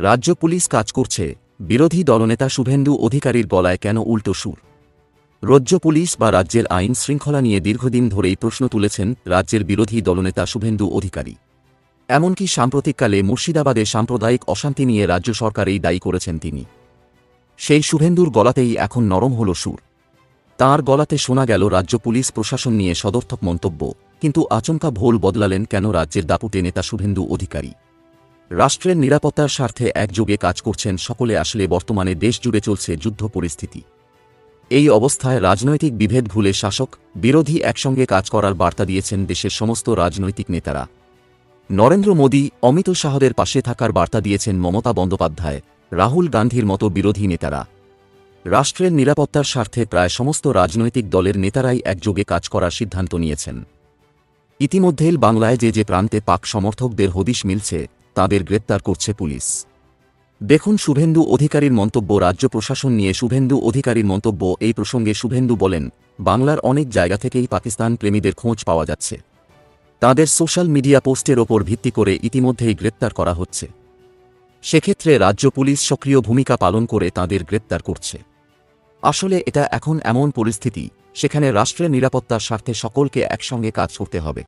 রাজ্য পুলিশ কাজ করছে। বিরোধী দলনেতা শুভেন্দু অধিকারীর গলায় কেন উল্টো সুর? রাজ্য পুলিশ বা রাজ্যের আইন শৃঙ্খলা নিয়ে দীর্ঘদিন ধরেই প্রশ্ন তুলেছেন রাজ্যের বিরোধী দলনেতা শুভেন্দু অধিকারী। এমনকি সাম্প্রতিককালে মুর্শিদাবাদে সাম্প্রদায়িক অশান্তি নিয়ে রাজ্য সরকারেই দায়ী করেছেন তিনি। সেই শুভেন্দুর গলাতেই এখন নরম হল সুর। তাঁর গলাতে শোনা গেল রাজ্য পুলিশ প্রশাসন নিয়ে সদর্থক মন্তব্য, কিন্তু আচমকা ভোল বদলালেন কেন রাজ্যের দাপুটে নেতা শুভেন্দু অধিকারী? রাষ্ট্রের নিরাপত্তার স্বার্থে একযোগে কাজ করছেন সকলে আসলে বর্তমানে দেশ জুড়ে চলছে যুদ্ধ পরিস্থিতি। এই অবস্থায় রাজনৈতিক বিভেদ ভুলে শাসক, বিরোধী একসঙ্গে কাজ করার বার্তা দিয়েছেন দেশের সমস্ত রাজনৈতিক নেতারা। নরেন্দ্র মোদী, অমিত শাহদের পাশে থাকার বার্তা দিয়েছেন মমতা বন্দ্যোপাধ্যায়, রাহুল গান্ধীর মতো বিরোধী নেতারা। রাষ্ট্রের নিরাপত্তার স্বার্থে প্রায় সমস্ত রাজনৈতিক দলের নেতারাই একযোগে কাজ করার সিদ্ধান্ত নিয়েছেন। ইতিমধ্যেই বাংলায় যে যে প্রান্তে পাক সমর্থকদের হদিশ মিলছে তাদের গ্রেপ্তার করছে পুলিশ। দেখুন শুভেন্দু অধিকারীর মন্তব্য, রাজ্য প্রশাসন নিয়ে শুভেন্দু অধিকারীর মন্তব্য। এই প্রসঙ্গে শুভেন্দু বলেন, বাংলার অনেক জায়গা থেকেই পাকিস্তান প্রেমীদের খোঁজ পাওয়া যাচ্ছে। তাদের সোশ্যাল মিডিয়া পোস্টের ওপর ভিত্তি করে ইতিমধ্যেই গ্রেপ্তার করা হচ্ছে। সেক্ষেত্রে রাজ্য পুলিশ সক্রিয় ভূমিকা পালন করে তাদের গ্রেপ্তার করছে। আসলে এটা এখন এমন পরিস্থিতি, সেখানে রাষ্ট্রের নিরাপত্তার স্বার্থে সকলকে একসঙ্গে কাজ করতে হবে।